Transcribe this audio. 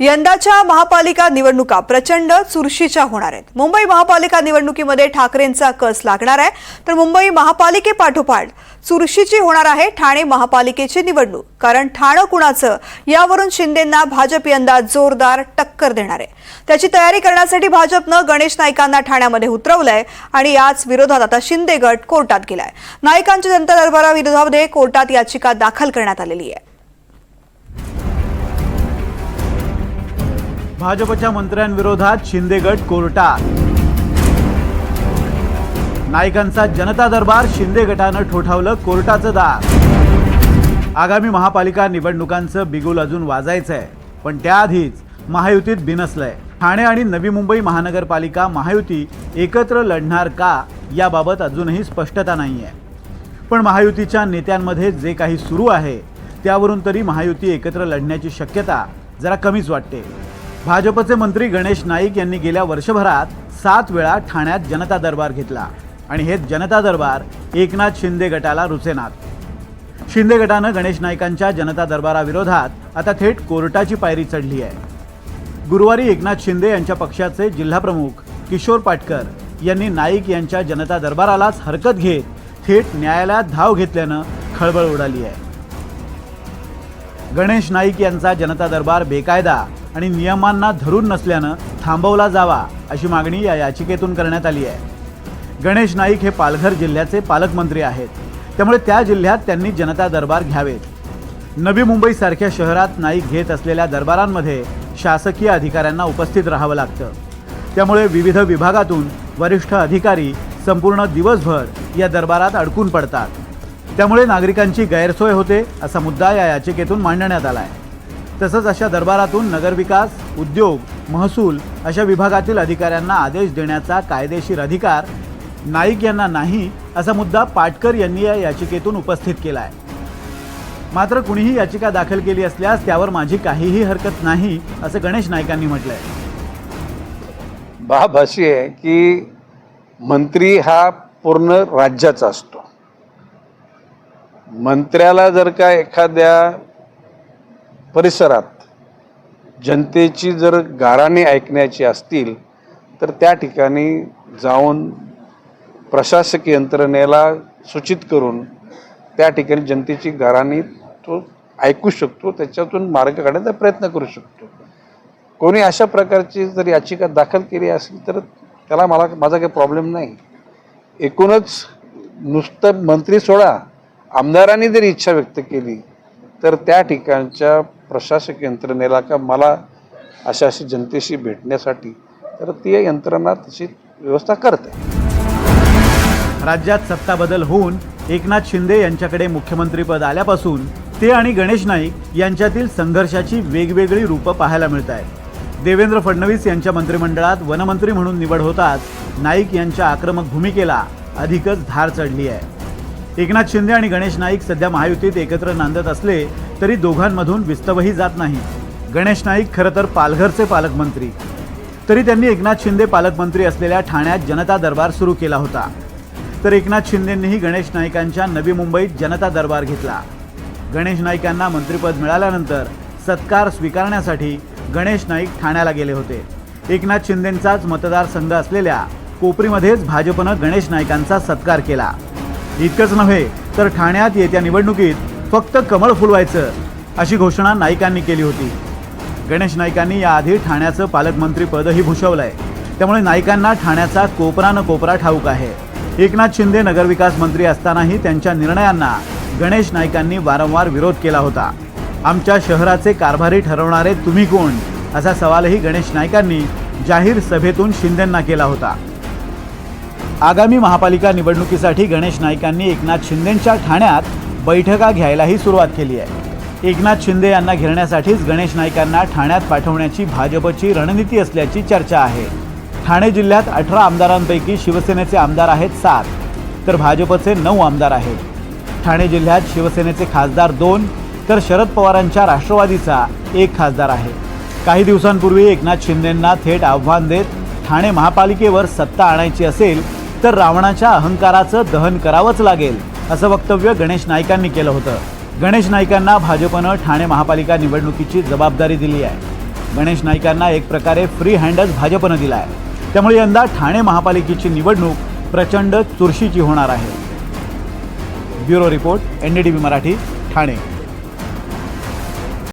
यंदाच्या महापालिका निवडणुका प्रचंड चुरशीच्या होणार आहेत. मुंबई महापालिका निवडणुकीमध्ये ठाकरेंचा कस लागणार आहे? तर मुंबई महापालिकेपाठोपाठ चुरशीची होणार आहे ठाणे महापालिकेची निवडणूक. कारण ठाणं कुणाचं? यावरून शिंदेंना भाजप यंदा जोरदार टक्कर देणार आहे. त्याची तयारी करण्यासाठी भाजपनं गणेश नाईकांना ठाण्यामध्ये उतरवलंय आणि याच विरोधात आता शिंदे गट कोर्टात गेलाय. नाईकांच्या जनता दरबाराविरोधामध्ये कोर्टात याचिका दाखल करण्यात आलेली आहे. भाजपच्या मंत्र्यांविरोधात शिंदेगट कोर्टात. नायकांचा जनता दरबार शिंदे गटानं ठोठावलं कोर्टाचं दार. आगामी महापालिका निवडणुकांचं बिगुल अजून वाजायचंय पण त्याआधीच महायुतीत बिनसलंय. ठाणे आणि नवी मुंबई महानगरपालिका महायुती एकत्र लढणार का याबाबत अजूनही स्पष्टता नाही आहे पण महायुतीच्या नेत्यांमध्ये जे काही सुरू आहे त्यावरून तरी महायुती एकत्र लढण्याची शक्यता जरा कमीच वाटते. भाजपचे मंत्री गणेश नाईक यांनी गेल्या वर्षभरात सात वेळा ठाण्यात जनता दरबार घेतला. आणि हे जनता दरबार एकनाथ शिंदे गटाला रुचेनात शिंदे गटानं गणेश नाईकांच्या जनता दरबाराविरोधात आता थेट कोर्टाची पायरी चढली आहे. गुरुवारी एकनाथ शिंदे यांच्या पक्षाचे जिल्हाप्रमुख किशोर पाटकर यांनी नाईक यांच्या जनता दरबारालाच हरकत घेत थेट न्यायालयात धाव घेतल्यानं खळबळ उडाली आहे. गणेश नाईक यांचा जनता दरबार बेकायदा आणि नियमांना धरून नसल्यानं थांबवला जावा अशी मागणी या याचिकेतून करण्यात आली आहे. गणेश नाईक हे पालघर जिल्ह्याचे पालकमंत्री आहेत. त्यामुळे त्या जिल्ह्यात त्यांनी जनता दरबार घ्यावेत. नवी मुंबईसारख्या शहरात नाईक घेत असलेल्या दरबारांमध्ये शासकीय अधिकाऱ्यांना उपस्थित राहावं लागतं. त्यामुळे विविध विभागातून वरिष्ठ अधिकारी संपूर्ण दिवसभर या दरबारात अडकून पडतात. त्यामुळे नागरिकांची गैरसोय होते असा मुद्दा या याचिकेतून मांडण्यात आला आहे तसंच अशा दरबारातून नगरविकास उद्योग महसूल अशा विभागातील अधिकाऱ्यांना आदेश देण्याचा कायदेशीर अधिकार नाईक यांना नाही असा मुद्दा पाटकर यांनी या याचिकेतून उपस्थित केला आहे मात्र कुणीही याचिका दाखल केली असल्यास त्यावर माझी काहीही हरकत नाही असं गणेश नाईकांनी म्हटलंय. बाब अशी आहे की मंत्री हा पूर्ण राज्याचा असतो. मंत्र्याला जर का एखाद्या परिसरात जनतेची जर गाराणे ऐकण्याची असतील तर त्या ठिकाणी जाऊन प्रशासकीय यंत्रणेला सूचित करून त्या ठिकाणी जनतेची गाराणी तो ऐकू शकतो त्याच्यातून मार्ग काढण्याचा प्रयत्न करू शकतो. कोणी अशा प्रकारची जर याचिका दाखल केली असेल तर त्याला मला माझा काही प्रॉब्लेम नाही. एकूणच नुसतं मंत्री सोडा आमदारांनी जर इच्छा व्यक्त केली तर त्या ठिकाणच्या प्रशासक यंत्रणेला का मला अशा अशी जनतेशी भेटण्यासाठी तर ती यंत्रणा तशी व्यवस्था करते. राज्यात सत्ता बदल होऊन एकनाथ शिंदे यांच्याकडे मुख्यमंत्रीपद आल्यापासून ते आणि गणेश नाईक यांच्यातील संघर्षाची वेगवेगळी रूपं पाहायला मिळत आहेत. देवेंद्र फडणवीस यांच्या मंत्रिमंडळात वनमंत्री म्हणून निवड होताच नाईक यांच्या आक्रमक भूमिकेला अधिकच धार चढली आहे. एकनाथ शिंदे आणि गणेश नाईक सध्या महायुतीत एकत्र नांदत असले तरी दोघांमधून विस्तवही जात नाही. गणेश नाईक खरं तर पालघरचे पालकमंत्री. तरी त्यांनी एकनाथ शिंदे पालकमंत्री असलेल्या ठाण्यात जनता दरबार सुरू केला होता. तर एकनाथ शिंदेंनीही गणेश नाईकांच्या नवी मुंबईत जनता दरबार घेतला. गणेश नाईकांना मंत्रिपद मिळाल्यानंतर सत्कार स्वीकारण्यासाठी गणेश नाईक ठाण्याला गेले होते. एकनाथ शिंदेंचाच मतदारसंघ असलेल्या कोपरीमध्येच भाजपनं गणेश नाईकांचा सत्कार केला. इतकंच नव्हे तर ठाण्यात येत्या निवडणुकीत फक्त कमळ फुलवायचं अशी घोषणा नाईकांनी केली होती. गणेश नाईकांनी याआधी ठाण्याचं पालकमंत्रीपदही भूषवलंय. त्यामुळे नाईकांना ठाण्याचा कोपरा न कोपरा ठाऊक आहे. एकनाथ शिंदे नगरविकास मंत्री असतानाही त्यांच्या निर्णयांना गणेश नाईकांनी वारंवार विरोध केला होता. आमच्या शहराचे कारभारी ठरवणारे तुम्ही कोण? असा सवालही गणेश नाईकांनी जाहीर सभेतून शिंदेंना केला होता. आगामी महापालिका निवडणुकीसाठी गणेश नाईकांनी एकनाथ शिंदेंच्या ठाण्यात बैठका घ्यायलाही सुरुवात केली आहे. एकनाथ शिंदे यांना घेरण्यासाठीच गणेश नाईकांना ठाण्यात पाठवण्याची भाजपची रणनीती असल्याची चर्चा आहे. ठाणे जिल्ह्यात अठरा आमदारांपैकी शिवसेनेचे आमदार आहेत सात तर भाजपचे नऊ आमदार आहेत. ठाणे जिल्ह्यात शिवसेनेचे खासदार दोन तर शरद पवारांच्या राष्ट्रवादीचा एक खासदार आहे. काही दिवसांपूर्वी एकनाथ शिंदेंना थेट आव्हान देत ठाणे महापालिकेवर सत्ता आणायची असेल तर रावणाच्या अहंकाराचं दहन करावंच लागेल असं वक्तव्य गणेश नाईकांनी केलं होतं. गणेश नाईकांना भाजपनं ठाणे महापालिका निवडणुकीची जबाबदारी दिली आहे. गणेश नाईकांना एक प्रकारे फ्री हँडच भाजपनं दिला आहे त्यामुळे यंदा ठाणे महापालिकेची निवडणूक प्रचंड चुरशीची होणार आहे. Bureau report N D T V Marathi Thane.